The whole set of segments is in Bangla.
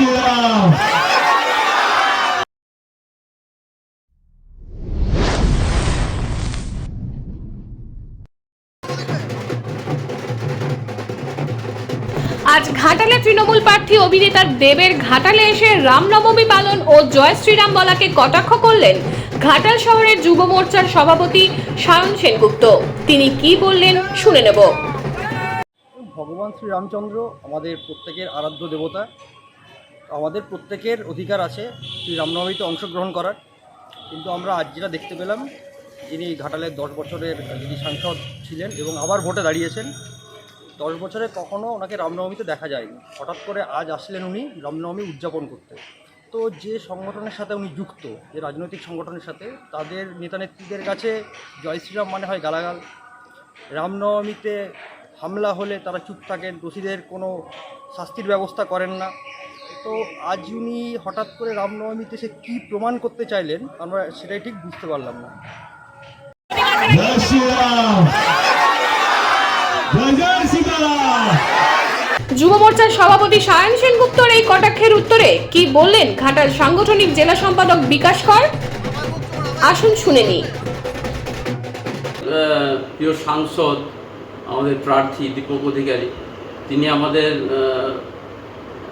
শ্রীরাম আজ ঘাটালে তৃণমূল প্রার্থী অভিনেতার দেবের ঘাটালে এসে রামনবমী পালন ও জয় শ্রীরাম বলাকে কটাক্ষ করলেন ঘাটাল শহরের যুব মোর্চার সভাপতি সায়ন সেনগুপ্ত। তিনি কি বললেন শুনে নেব। ভগবান শ্রীরামচন্দ্র আমাদের প্রত্যেকের আরাধ্য দেবতা। আমাদের প্রত্যেকের অধিকার আছে, শ্রী রামনবমীতে অংশগ্রহণ করার। কিন্তু আমরা আজ যেটা দেখতে পেলাম, যিনি ঘাটালের দশ বছরের যিনি সাংসদ ছিলেন এবং আবার ভোটে দাঁড়িয়েছেন, দশ বছরে কখনো ওনাকে রামনবমীতে দেখা যায়নি। হঠাৎ করে আজ আসলেন উনি রামনবমী উদযাপন করতে। তো যে সংগঠনের সাথে উনি যুক্ত, যে রাজনৈতিক সংগঠনের সাথে, তাদের নেতা নেত্রীদের কাছে জয় শ্রীরাম মানে হয় গালাগাল। রামনবমীতে হামলা হলে তারা চুপ থাকেন, দোষীদের কোনো শাস্তির ব্যবস্থা করেন না। তো আজ উনি হঠাৎ করে রামনবমীতে সে কী প্রমাণ করতে চাইলেন আমরা সেটাই ঠিক বুঝতে পারলাম না। যুব মোর্চার সভাপতি সায়ন সেনগুপ্তর এই কটাক্ষের উত্তরে কি বললেন ঘাটাল সাংগঠনিক জেলা সম্পাদক বিকাশ কর? আসুন শুনে আহ, প্রিয় সাংসদ আমাদের প্রার্থী দীপক অধিকারী তিনি আমাদের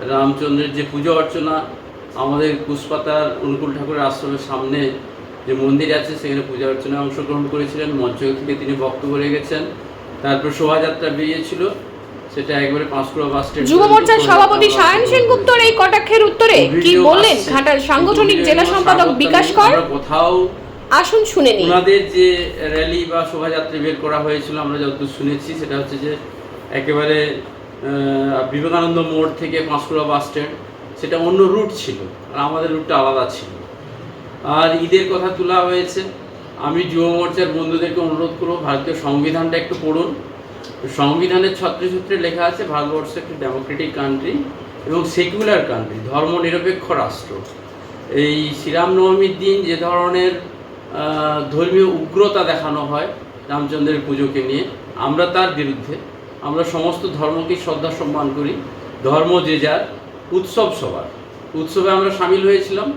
রামচন্দ্রের যে পুজো অর্চনা আমাদের কুশপাতার অনুকূল ঠাকুরের আশ্রমের সামনে যে মন্দির আছে সেখানে পূজা অর্চনায় অংশগ্রহণ করেছিলেন। মঞ্চ থেকে তিনি বক্তব্য রেখেছেন। তারপর শোভাযাত্রা বেরিয়েছিল। সেটা একবারে পাঁশকুড়া বাস স্ট্যান্ড যুব মোর্চার সভাপতি সায়ন সেনগুপ্তর এই কটাক্ষের উত্তরে কি বললেন। ঘাটাল সাংগঠনিক জেলা সম্পাদক বিকাশ কর। কোথাও আসুন শুনে নিই। ওনাদের যে র্যালি বা শোভাযাত্রা বের করা হয়েছিল আমরা যতদূর শুনেছি সেটা হচ্ছে যে একেবারে বিবেকানন্দ মোড় থেকে পাঁশকুড়া বাস স্ট্যান্ড, সেটা অন্য রুট ছিল, আর আমাদের রুটটা আলাদা ছিল। আর ঈদের কথা তোলা হয়েছে, আমি যুব মোর্চার বন্ধুদেরকে অনুরোধ করব, ভারতীয় সংবিধানটা একটু পড়ুন। সংবিধানের ছত্রে ছত্রে লেখা আছে, ভারতবর্ষ একটি ডেমোক্রেটিক কান্ট্রি এবং সেকুলার কান্ট্রি, ধর্মনিরপেক্ষ রাষ্ট্র। এই শ্রীরামনবমীর দিন যে ধরনের ধর্মীয় উগ্রতা দেখানো হয় রামচন্দ্রের পুজোকে নিয়ে, আমরা তার বিরুদ্ধে আমরা সমস্ত ধর্মকে শ্রদ্ধা সম্মান করি। ধর্ম যে যার, উৎসব সবার। উৎসবে আমরা সামিল হয়েছিলাম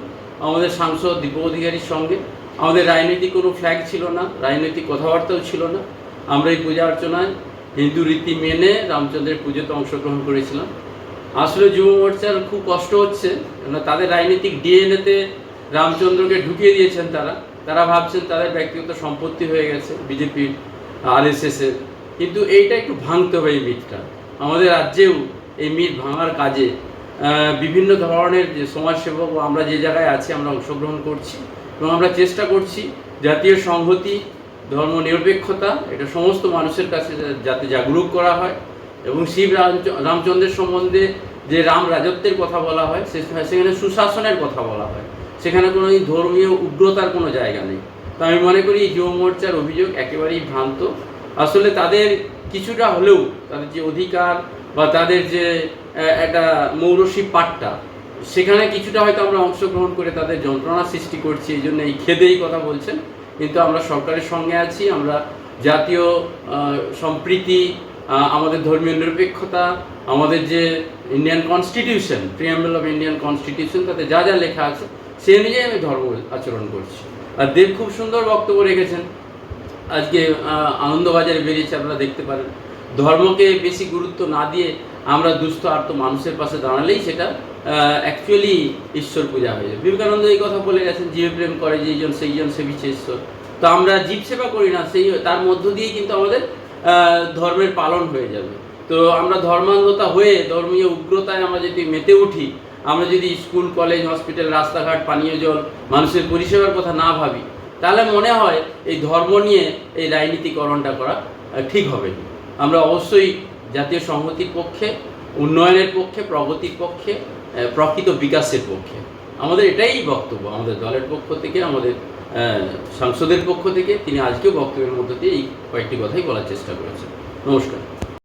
আমাদের সাংসদ দীপক অধিকারীর সঙ্গে। আমাদের রাজনৈতিক কোনো ফ্ল্যাগ ছিল না, রাজনৈতিক কথাবার্তাও ছিল না। আমরা এই পূজা অর্চনায় হিন্দু রীতি মেনে রামচন্দ্রের পুজোতে অংশগ্রহণ করেছিলাম। আসলে যুব মোর্চার খুব কষ্ট হচ্ছে তাদের রাজনৈতিক ডিএনএতে রামচন্দ্রকে ঢুকিয়ে দিয়েছেন তারা। তারা ভাবছেন তাদের ব্যক্তিগত সম্পত্তি হয়ে গেছে, বিজেপির, আর এস এর। কিন্তু এইটা একটু ভাঙতে হবে এই মিথটা। আমাদের রাজ্যেও এই মিথ ভাঙার কাজে বিভিন্ন ধরনের যে সমাজসেবক আমরা যে জায়গায় আছি, আমরা অংশগ্রহণ করছি এবং আমরা চেষ্টা করছি জাতীয় সংহতি, ধর্ম নিরপেক্ষতা, এটা সমস্ত মানুষের কাছে যাতে জাগরুক করা হয় এবং শিব রামচ- রামচন্দ্রের সম্বন্ধে যে রাম রাজত্বের কথা বলা হয়, সে- সেখানে সুশাসনের কথা বলা হয়। সেখানে কোনো ধর্মীয় উগ্রতার কোনো জায়গা নেই। তো আমি মনে করি যুব মোর্চার অভিযোগ একেবারেই ভ্রান্ত। আসলে তাদের কিছুটা হলেও তাদের যে অধিকার বা তাদের যে একটা মৌরসী পাট্টা সেখানে কিছুটা হয়তো আমরা অংশগ্রহণ করে তাদের যন্ত্রণা সৃষ্টি করছি, এই জন্য এই খেদেই কথা বলছেন। কিন্তু আমরা সরকারের সঙ্গে আছি, আমরা জাতীয় সম্প্রীতি আমাদের ধর্মীয় নিরপেক্ষতা, আমাদের যে Indian constitution preamble of Indian constitution তাতে যা যা লেখা আছে, সে অনুযায়ী আমি ধর্ম আচরণ করছি। আর দেব খুব সুন্দর বক্তব্য রেখেছেন। আজকে আনন্দবাজারে বেরিয়েছে, আপনারা দেখতে পারেন। ধর্মকে বেশি গুরুত্ব না দিয়ে আমরা দুস্থ, আর্ত মানুষের পাশে দাঁড়ালেই সেটা অ্যাকচুয়ালি ঈশ্বর পূজা হয়ে যাবে বিবেকানন্দ এই কথা বলে গেছেন, জীবে প্রেম করে যেইজন সেইজন সেবিছে ঈশ্বর। তো আমরা জীব সেবা করি না, সেই, তার মধ্য দিয়েই কিন্তু আমাদের ধর্মের পালন হয়ে যাবে। তো আমরা ধর্মান্ধতা হয়ে, ধর্মীয় উগ্রতায় আমরা যদি মেতে উঠি, আমরা যদি স্কুল, কলেজ, হসপিটাল, রাস্তাঘাট, পানীয় জল, মানুষের পরিষেবার কথা না ভাবি তাহলে মনে হয় এই ধর্ম নিয়ে এই রাজনীতিকরণটা করা ঠিক হবে। আমরা অবশ্যই জাতীয় সংহতির পক্ষে, উন্নয়নের পক্ষে, প্রগতির পক্ষে প্রকৃত বিকাশের পক্ষে। আমাদের এটাই বক্তব্য, আমাদের দলের পক্ষ থেকে, আমাদের সাংসদের পক্ষ থেকে। তিনি আজকেও বক্তব্যের মধ্য দিয়ে এই কয়েকটি কথাই বলার চেষ্টা করেছেন। নমস্কার।